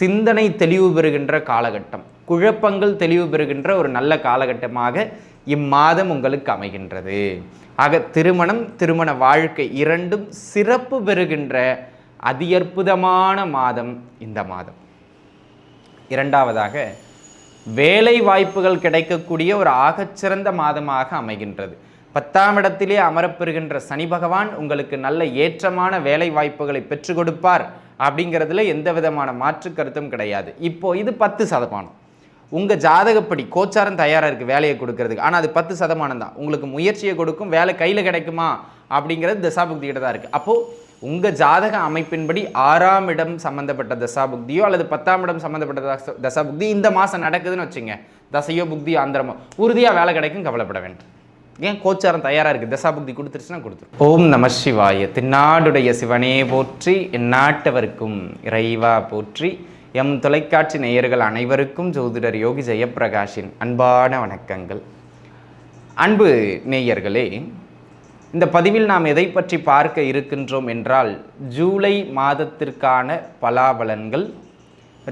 சிந்தனை தெளிவு பெறுகின்ற காலகட்டம் குழப்பங்கள் தெளிவு பெறுகின்ற ஒரு நல்ல காலகட்டமாக இம்மாதம் உங்களுக்கு அமைகின்றது. ஆக திருமணம் திருமண வாழ்க்கை இரண்டும் சிறப்பு பெறுகின்ற அதியற்புதமான மாதம் இந்த மாதம். இரண்டாவதாக வேலை வாய்ப்புகள் கிடைக்கக்கூடிய ஒரு ஆகச்சிறந்த மாதமாக அமைகின்றது. பத்தாம் இடத்திலே அமரப்பெறுகின்ற சனி பகவான் உங்களுக்கு நல்ல ஏற்றமான வேலை வாய்ப்புகளை பெற்றுக் கொடுப்பார். அப்படிங்கிறதுல எந்த விதமான மாற்று கருத்தும் கிடையாது. இப்போ இது பத்து சதமானம். உங்க ஜாதகப்படி கோச்சாரம் தயாரா இருக்கு வேலையை கொடுக்கறதுக்கு. ஆனா அது பத்து சதமானம் தான். உங்களுக்கு முயற்சியை கொடுக்கும் வேலை கையில கிடைக்குமா? அப்படிங்கிறது தசாபுக்திகிட்ட தான் இருக்கு. அப்போ உங்க ஜாதக அமைப்பின்படி ஆறாம் இடம் சம்பந்தப்பட்ட தசாபுக்தியோ அல்லது பத்தாம் இடம் சம்பந்தப்பட்ட தச தசாபுக்தி இந்த மாசம் நடக்குதுன்னு வச்சுங்க. தசையோ புக்தி ஆந்திரமோ உறுதியா வேலை கிடைக்கும் கவலைப்பட வேண்டும். ஏன் கோச்சாரம் தயாராக இருக்குது தசாபுக்தி கொடுத்துருச்சுன்னா கொடுத்துரும். ஓம் நம சிவாய. திருநாடுடைய சிவனே போற்றி எந்நாட்டவருக்கும் இறைவா போற்றி எம் தொலைக்காட்சி நேயர்கள் அனைவருக்கும் ஜோதிடர் யோகி ஜெயப்பிரகாஷின் அன்பான வணக்கங்கள். அன்பு நேயர்களே இந்த பதிவில் நாம் எதை பற்றி பார்க்க இருக்கின்றோம் என்றால் ஜூலை மாதத்திற்கான பலாபலன்கள்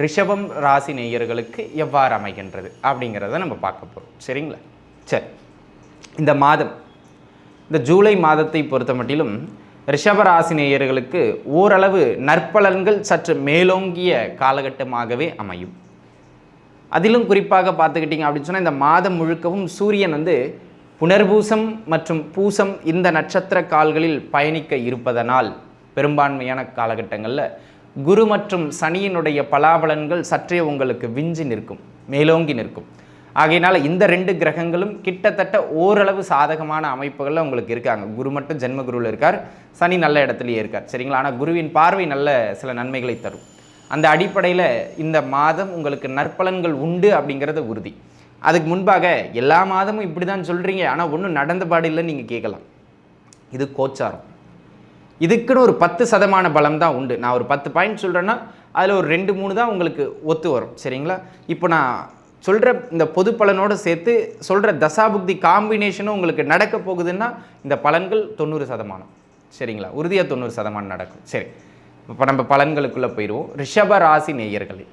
ரிஷபம் ராசி நேயர்களுக்கு எவ்வாறு அமைகின்றது அப்படிங்கிறத நம்ம பார்க்க போகிறோம் சரிங்களா? சரி. இந்த மாதம் இந்த ஜூலை மாதத்தை பொறுத்த மட்டிலும் ரிஷபராசினேயர்களுக்கு ஓரளவு நற்பலன்கள் சற்று மேலோங்கிய காலகட்டமாகவே அமையும். அதிலும் குறிப்பாக பார்த்துக்கிட்டிங்க அப்படின்னு சொன்னால் இந்த மாதம் முழுக்கவும் சூரியன் வந்து புனர்பூசம் மற்றும் பூசம் இந்த நட்சத்திர கால்களில் பயணிக்க இருப்பதனால் பெரும்பான்மையான காலகட்டங்களில் குரு மற்றும் சனியினுடைய பலாபலன்கள் சற்றே உங்களுக்கு விஞ்சி நிற்கும் மேலோங்கி நிற்கும். ஆகையினால இந்த ரெண்டு கிரகங்களும் கிட்டத்தட்ட ஓரளவு சாதகமான அமைப்புகளில் உங்களுக்கு இருக்காங்க. குரு மட்டும் ஜென்ம குருவில் இருக்கார். சனி நல்ல இடத்துலயே இருக்கார். சரிங்களா? ஆனால் குருவின் பார்வை நல்ல சில நன்மைகளை தரும். அந்த அடிப்படையில் இந்த மாதம் உங்களுக்கு நற்பலன்கள் உண்டு அப்படிங்கிறது உறுதி. அதுக்கு முன்பாக எல்லா மாதமும் இப்படி தான் சொல்கிறீங்க ஆனால் ஒன்றும் நடந்த பாடு இல்லைன்னு நீங்கள் கேட்கலாம். இது கோச்சாரம். இதுக்குன்னு ஒரு பத்து சதமான பலம் தான் உண்டு. நான் ஒரு பத்து பாயிண்ட் சொல்கிறேன்னா அதில் ஒரு ரெண்டு மூணு தான் உங்களுக்கு ஒத்து வரும். சரிங்களா? இப்போ நான் சொல்கிற இந்த பொது பலனோடு சேர்த்து சொல்கிற தசாபுக்தி காம்பினேஷனும் உங்களுக்கு நடக்க போகுதுன்னா இந்த பலன்கள் தொண்ணூறு சதமானம். சரிங்களா? உறுதியாக தொண்ணூறு சதமானம் நடக்கும். சரி. இப்போ நம்ம பலன்களுக்குள்ளே போயிடுவோம் ரிஷப ராசி நேயர்களே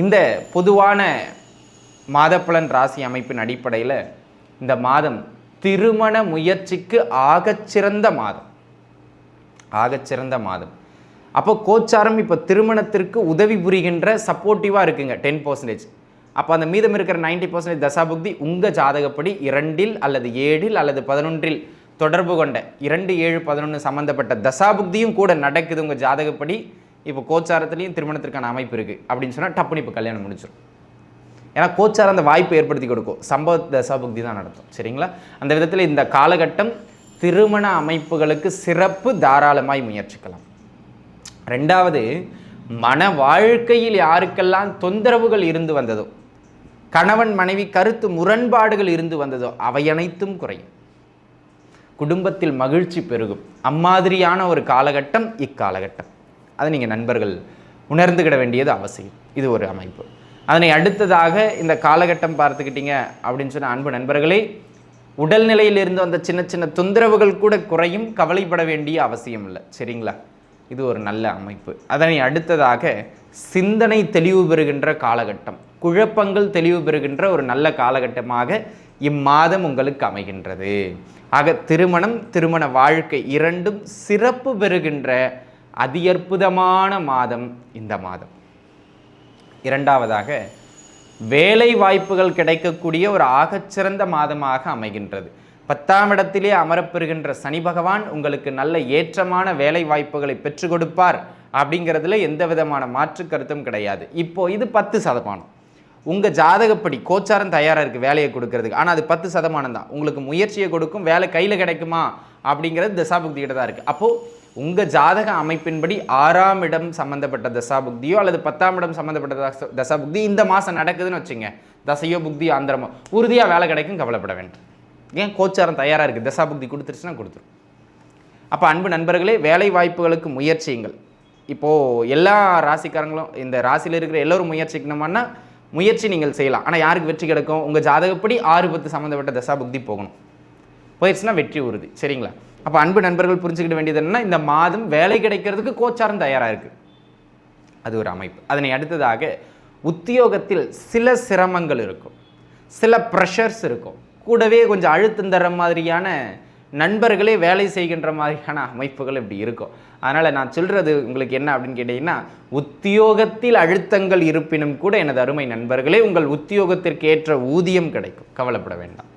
இந்த பொதுவான மாதப்பலன் ராசி அமைப்பின் அடிப்படையில் இந்த மாதம் திருமண முயற்சிக்கு ஆகச்சிறந்த மாதம். ஆகச்சிறந்த மாதம். அப்போ கோச்சாரம் இப்போ திருமணத்திற்கு உதவி புரிகின்ற சப்போர்ட்டிவாக இருக்குங்க. டென் பர்சன்டேஜ் அப்போ அந்த மீதம் இருக்கிற நைன்டி பர்சன்டேஜ் தசாபுக்தி உங்கள் ஜாதகப்படி இரண்டில் அல்லது ஏழில் அல்லது பதினொன்றில் தொடர்பு கொண்ட இரண்டு ஏழு பதினொன்று சம்மந்தப்பட்ட தசாபுக்தியும் கூட நடக்குது உங்கள் ஜாதகப்படி. இப்போ கோச்சாரத்துலேயும் திருமணத்திற்கான அமைப்பு இருக்குது அப்படின்னு சொன்னால் டப்புனு இப்போ கல்யாணம் முடிச்சிடும் ஏன்னா கோச்சாரம் அந்த வாய்ப்பை ஏற்படுத்தி கொடுக்கும். சம்பவ தசாபுக்தி தான் நடத்தும். சரிங்களா? அந்த விதத்தில் இந்த காலகட்டம் திருமண அமைப்புகளுக்கு சிறப்பு தாராளமாய் முயற்சிக்கலாம். ரெண்டாவது மன வாழ்க்கையில் யாருக்கெல்லாம் தொந்தரவுகள் இருந்து வந்ததோ கணவன் மனைவி கருத்து முரண்பாடுகள் இருந்து வந்ததோ அவை அனைத்தும் குறையும். குடும்பத்தில் மகிழ்ச்சி பெருகும். அம்மாதிரியான ஒரு காலகட்டம் இக்காலகட்டம். அதை நீங்கள் நண்பர்கள் உணர்ந்துக்கிட வேண்டியது அவசியம். இது ஒரு அமைப்பு. அதனை அடுத்ததாக இந்த காலகட்டம் பார்த்துக்கிட்டீங்க அப்படின்னு சொன்ன அன்பு நண்பர்களே உடல்நிலையிலிருந்து அந்த சின்ன சின்ன தொந்தரவுகள் கூட குறையும் கவலைப்பட வேண்டிய அவசியம் இல்லை. சரிங்களா? இது ஒரு நல்ல அமைப்பு. அதனை அடுத்ததாக சிந்தனை தெளிவு பெறுகின்ற காலகட்டம் குழப்பங்கள் தெளிவு பெறுகின்ற ஒரு நல்ல காலகட்டமாக இம்மாதம் உங்களுக்கு அமைகின்றது. ஆக திருமணம் திருமண வாழ்க்கை இரண்டும் சிறப்பு பெறுகின்ற அதியற்புதமான மாதம் இந்த மாதம். இரண்டாவதாக வேலை வாய்ப்புகள் கிடைக்கக்கூடிய ஒரு ஆகச்சிறந்த மாதமாக அமைகின்றது. பத்தாம் இடத்திலே அமரப்பெறுகின்ற சனி பகவான் உங்களுக்கு நல்ல ஏற்றமான வேலை வாய்ப்புகளை பெற்றுக் கொடுப்பார். அப்படிங்கிறதுல எந்த விதமான மாற்று கருத்தும் கிடையாது. இப்போ இது பத்து சதமானம். உங்கள் ஜாதகப்படி கோச்சாரம் தயாராக இருக்குது வேலையை கொடுக்கறதுக்கு. ஆனால் அது பத்து சதமானம் தான். உங்களுக்கு முயற்சியை கொடுக்கும் வேலை கையில் கிடைக்குமா? அப்படிங்கிறது தசாபுக்தி கிட்ட தான் இருக்குது அப்போது உங்கள் ஜாதக அமைப்பின்படி ஆறாம் இடம் சம்மந்தப்பட்ட தசாபுக்தியோ அல்லது பத்தாம் இடம் சம்மந்தப்பட்ட தசாபுக்தி இந்த மாதம் நடக்குதுன்னு வச்சுங்க. தசையோ புக்தி ஆந்திரமோ உறுதியாக வேலை கிடைக்கும் கவலைப்பட வேண்டாம். ஏன்? கோச்சாரம் தயாராக இருக்குது தசாபுக்தி கொடுத்துருச்சுன்னா கொடுத்துரும். அப்போ அன்பு நண்பர்களே வேலை வாய்ப்புகளுக்கு முயற்சியுங்கள். இப்போது எல்லா ராசிக்காரங்களும் இந்த ராசியில் இருக்கிற எல்லோரும் முயற்சிக்கணுமான்னா முயற்சி நீங்கள் செய்யலாம். ஆனால் யாருக்கு வெற்றி கிடைக்கும்? உங்கள் ஜாதகப்படி ஆறு பத்து சம்மந்தப்பட்ட தசா புக்தி போகணும். போயிடுச்சுன்னா வெற்றி உறுதி. சரிங்களா? அப்போ அன்பு நண்பர்கள் புரிஞ்சுக்கிட வேண்டியது என்னன்னா இந்த மாதம் வேலை கிடைக்கிறதுக்கு கோச்சாரம் தயாராக இருக்குது அது ஒரு அமைப்பு. அதனை அடுத்ததாக உத்தியோகத்தில் சில சிரமங்கள் இருக்கும். சில ப்ரெஷர்ஸ் இருக்கும். கூடவே கொஞ்சம் அழுத்தம் தர மாதிரியான நண்பர்களே வேலை செய்கின்ற மாதிரியான அமைப்புகள் இப்படி இருக்கும். அதனால் நான் சொல்கிறது உங்களுக்கு என்ன அப்படின்னு கேட்டிங்கன்னா உத்தியோகத்தில் அழுத்தங்கள் இருப்பினும் கூட எனது அருமை நண்பர்களே உங்கள் உத்தியோகத்திற்கு ஏற்ற ஊதியம் கிடைக்கும். கவலைப்பட வேண்டாம்.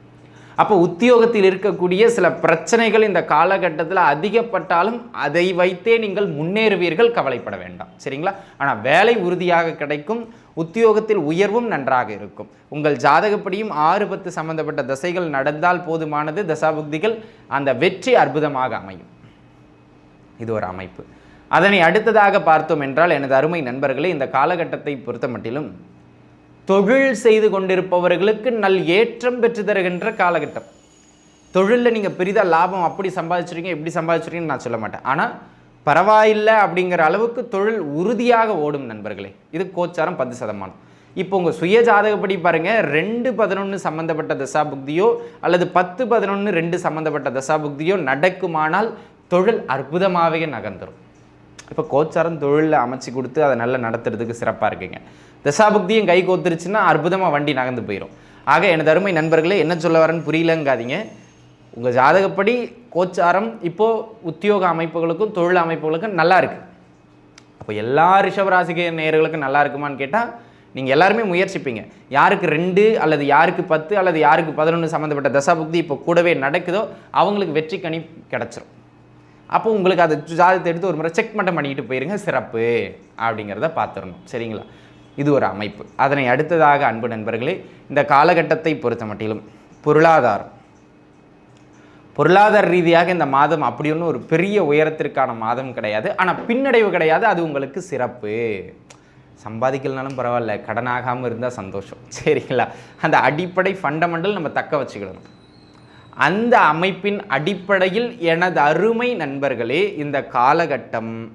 அப்போ உத்தியோகத்தில் இருக்கக்கூடிய சில பிரச்சனைகள் இந்த காலகட்டத்தில் அதிகப்பட்டாலும் அதை வைத்தே நீங்கள் முன்னேறுவீர்கள் கவலைப்பட வேண்டாம். சரிங்களா? ஆனால் வேலை உறுதியாக கிடைக்கும் உத்தியோகத்தில் உயர்வும் நன்றாக இருக்கும். உங்கள் ஜாதகப்படியும் ஆறு பத்து சம்பந்தப்பட்ட தசைகள் நடந்தால் போதுமானது தசாபுக்திகள் அந்த வெற்றி அற்புதமாக அமையும். இது ஒரு அமைப்பு. அதனை அடுத்ததாக பார்த்தோம் என்றால் எனது அருமை நண்பர்களே இந்த காலகட்டத்தை பொறுத்த மட்டிலும் தொழில் செய்து கொண்டிருப்பவர்களுக்கு நல் ஏற்றம் பெற்று தருகின்ற காலகட்டம். தொழிலில் நீங்கள் பெரிதாக லாபம் அப்படி சம்பாதிச்சிருக்கீங்க இப்படி சம்பாதிச்சிருக்கீங்கன்னு நான் சொல்ல மாட்டேன். ஆனால் பரவாயில்லை அப்படிங்கிற அளவுக்கு தொழில் உறுதியாக ஓடும் நண்பர்களே. இது கோச்சாரம் பத்து சதமானம். இப்போ உங்கள் சுய ஜாதகப்படி பாருங்கள் ரெண்டு பதினொன்று சம்மந்தப்பட்ட தசாபுக்தியோ அல்லது பத்து பதினொன்று ரெண்டு சம்மந்தப்பட்ட தசாபுக்தியோ நடக்குமானால் தொழில் அற்புதமாகவே நகர்ந்துடும் இப்போ கோச்சாரம் தொழிலில் அமைச்சு கொடுத்து அதை நல்லா நடத்துறதுக்கு சிறப்பாக இருக்குங்க. தசாபுக்தியும் கை கோத்துருச்சுன்னா அற்புதமாக வண்டி நகர்ந்து போயிடும் ஆக எனது அருமை நண்பர்களே என்ன சொல்ல வரேன்னு புரியலங்காதீங்க. உங்கள் ஜாதகப்படி கோச்சாரம் இப்போது உத்தியோக அமைப்புகளுக்கும் தொழில் அமைப்புகளுக்கும் நல்லா இருக்குது அப்போ எல்லா ரிஷபராசிக நேயர்களுக்கும் நல்லா இருக்குமான்னு கேட்டால் நீங்கள் எல்லாருமே முயற்சிப்பீங்க. யாருக்கு ரெண்டு அல்லது யாருக்கு பத்து அல்லது யாருக்கு பதினொன்று சம்மந்தப்பட்ட தசாபுக்தி இப்போ கூடவே நடக்குதோ அவங்களுக்கு வெற்றி கணி கிடச்சிரும். அப்போ உங்களுக்கு அதை ஜாதகத்தை எடுத்து ஒரு முறை செக் மட்டும் பண்ணிக்கிட்டு போயிருங்க சிறப்பு அப்படிங்கிறத பார்த்துடணும். சரிங்களா? இது ஒரு அமைப்பு. அதனை அடுத்ததாக அன்பு நண்பர்களே இந்த காலகட்டத்தை பொறுத்த மட்டிலும் பொருளாதாரம். பொருளாதார ரீதியாக இந்த மாதம் அப்படி ஒன்றும் ஒரு பெரிய உயரத்திற்கான மாதம் கிடையாது. ஆனால் பின்னடைவு கிடையாது. அது உங்களுக்கு சிறப்பு. சம்பாதிக்கலனாலும் பரவாயில்ல. கடனாகாமல் இருந்தால் சந்தோஷம். சரிங்களா? அந்த அடிப்படை ஃபண்டமெண்டல் நம்ம தக்க வச்சுக்கிடணும். அந்த அமைப்பின் அடிப்படையில் எனது அருமை நண்பர்களே இந்த காலகட்டம்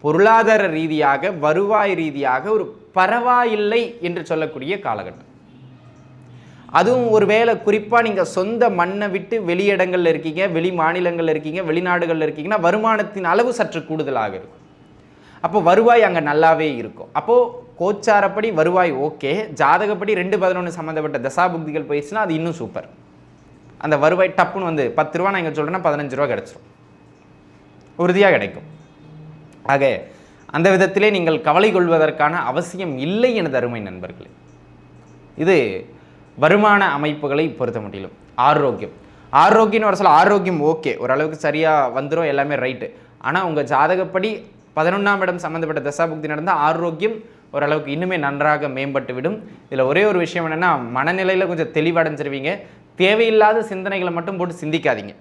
பொருளாதார ரீதியாக வருவாய் ரீதியாக ஒரு பரவாயில்லை என்று சொல்லக்கூடிய காலகட்டம். அதுவும் ஒரு வேளை குறிப்பாக நீங்கள் சொந்த மண்ணை விட்டு வெளியிடங்களில் இருக்கீங்க வெளி மாநிலங்களில் இருக்கீங்க வெளிநாடுகளில் இருக்கீங்கன்னா வருமானத்தின் அளவு சற்று கூடுதலாக இருக்கும். அப்போ வருவாய் அங்கே நல்லாவே இருக்கும். அப்போது கோச்சாரப்படி வருவாய் ஓகே. ஜாதகப்படி ரெண்டு பதினொன்று சம்மந்தப்பட்ட தசாபுக்திகள் போயிடுச்சுன்னா அது இன்னும் சூப்பர். அந்த வருவாய் டப்புன்னு வந்து பத்து ரூபா நான் இங்கே சொல்கிறேன்னா பதினஞ்சு ரூபா கிடச்சிரும். உறுதியாக கிடைக்கும். ஆக அந்த விதத்திலே நீங்கள் கவலை கொள்வதற்கான அவசியம் இல்லை எனது அருமை நண்பர்களே. இது வருமான அமைப்புகளை பொறுத்த முடியலும் ஆரோக்கியம். ஆரோக்கியம்னு ஒரு சில ஆரோக்கியம் ஓகே. ஓரளவுக்கு சரியாக வந்துடும் எல்லாமே ரைட்டு. ஆனால் உங்கள் ஜாதகப்படி பதினொன்றாம் இடம் சம்மந்தப்பட்ட தசாபுக்தி நடந்தால் ஆரோக்கியம் ஓரளவுக்கு இன்னுமே நன்றாக மேம்பட்டு விடும் இதில் ஒரே ஒரு விஷயம் என்னென்னா மனநிலையில் கொஞ்சம் தெளிவடைஞ்சிருவீங்க. தேவையில்லாத சிந்தனைகளை மட்டும் போட்டு சிந்திக்காதீங்க.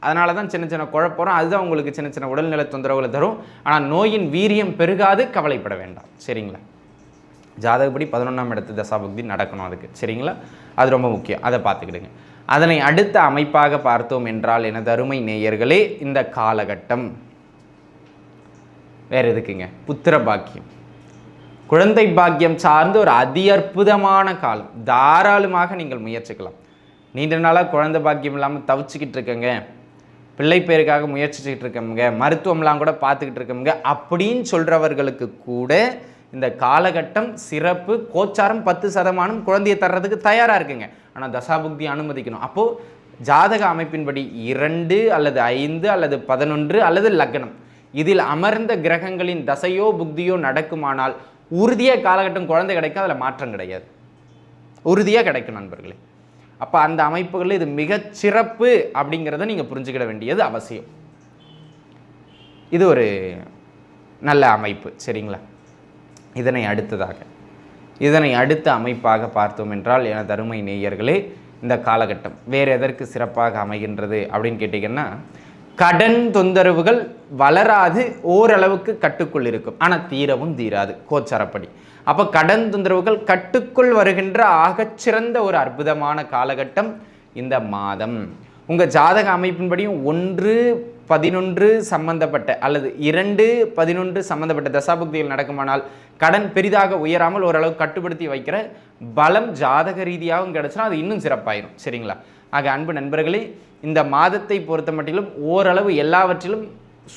அதனால தான் சின்ன சின்ன குழப்பம் அதுதான் உங்களுக்கு சின்ன சின்ன உடல்நல தொந்தரவுகளை தரும். ஆனால் நோயின் வீரியம் பெருகாது கவலைப்பட வேண்டாம். சரிங்களா? ஜாதகப்படி பதினொன்றாம் இடத்து தசாபக்தி நடக்கணும் அதுக்கு. சரிங்களா? அது ரொம்ப முக்கியம். அதை பார்த்துக்கிடுங்க. அதனை அடுத்த அமைப்பாக பார்த்தோம் என்றால் எனது அருமை நேயர்களே இந்த காலகட்டம். வேற எதுக்குங்க? புத்திர பாக்கியம். குழந்தை பாக்கியம் சார்ந்து ஒரு அதி அற்புதமான காலம். தாராளமாக நீங்கள் முயற்சிக்கலாம். நீண்ட நாளாக குழந்தை பாக்கியம் இல்லாமல் தவிச்சுக்கிட்டு இருக்கங்க. பிள்ளை பேருக்காக முயற்சிச்சுக்கிட்டு இருக்கவங்க மருத்துவம்லாம் கூட பார்த்துக்கிட்டு இருக்கவங்க அப்படின்னு சொல்கிறவர்களுக்கு கூட இந்த காலகட்டம் சிறப்பு கோச்சாரம் பத்து சதமானம் குழந்தையை தர்றதுக்கு தயாராக இருக்குங்க. ஆனால் தசாபுக்தி அனுமதிக்கணும். அப்போது ஜாதக அமைப்பின்படி இரண்டு அல்லது ஐந்து அல்லது பதினொன்று அல்லது லக்னம். இதில் அமர்ந்த கிரகங்களின் தசையோ புக்தியோ நடக்குமானால் உறுதியாக காலகட்டம் குழந்தை கிடைக்கும். அதில் மாற்றம் கிடையாது. உறுதியாக கிடைக்கும் நண்பர்களே. அப்போ அந்த அமைப்புகளில் இது மிகச்சிறப்பு அப்படிங்கிறத நீங்கள் புரிஞ்சுக்கிட வேண்டியது அவசியம். இது ஒரு நல்ல அமைப்பு சரிங்களா? இதனை அடுத்ததாக இதனை அடுத்த அமைப்பாக பார்த்தோம் என்றால் எனது அருமை நேயர்களே இந்த காலகட்டம் வேறு எதற்கு சிறப்பாக அமைகின்றது அப்படின்னு கேட்டிங்கன்னா கடன் தொந்தரவுகள் வளராது ஓரளவுக்கு கட்டுக்குள் இருக்கும். ஆனால் தீரவும் தீராது கோச்சாரப்படி. அப்போ கடன் தொந்தரவுகள் கட்டுக்குள் வருகின்ற ஆகச்சிறந்த ஒரு அற்புதமான காலகட்டம் இந்த மாதம். உங்கள் ஜாதக அமைப்பின்படியும் ஒன்று பதினொன்று சம்பந்தப்பட்ட அல்லது இரண்டு பதினொன்று சம்பந்தப்பட்ட தசாபுக்திகள் நடக்குமானால் கடன் பெரிதாக உயராமல் ஓரளவு கட்டுப்படுத்தி வைக்கிற பலம் ஜாதக ரீதியாகவும் கிடச்சினா அது இன்னும் சிறப்பாயிரும். சரிங்களா? ஆக அன்பு நண்பர்களே இந்த மாதத்தை பொறுத்த மட்டிலும் ஓரளவு எல்லாவற்றிலும்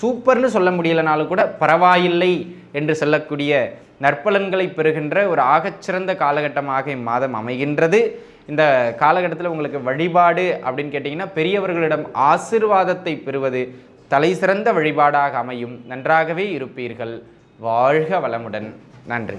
சூப்பர்னு சொல்ல முடியலனாலும் கூட பரவாயில்லை என்று சொல்லக்கூடிய நற்பலன்களை பெறுகின்ற ஒரு ஆகச்சிறந்த காலகட்டமாக இம்மாதம் அமைகின்றது. இந்த காலகட்டத்தில் உங்களுக்கு வழிபாடு அப்படின்னு கேட்டிங்கன்னா பெரியவர்களிடம் ஆசிர்வாதத்தை பெறுவது தலை சிறந்த வழிபாடாக அமையும். நன்றாகவே இருப்பீர்கள். வாழ்க வளமுடன். நன்றி.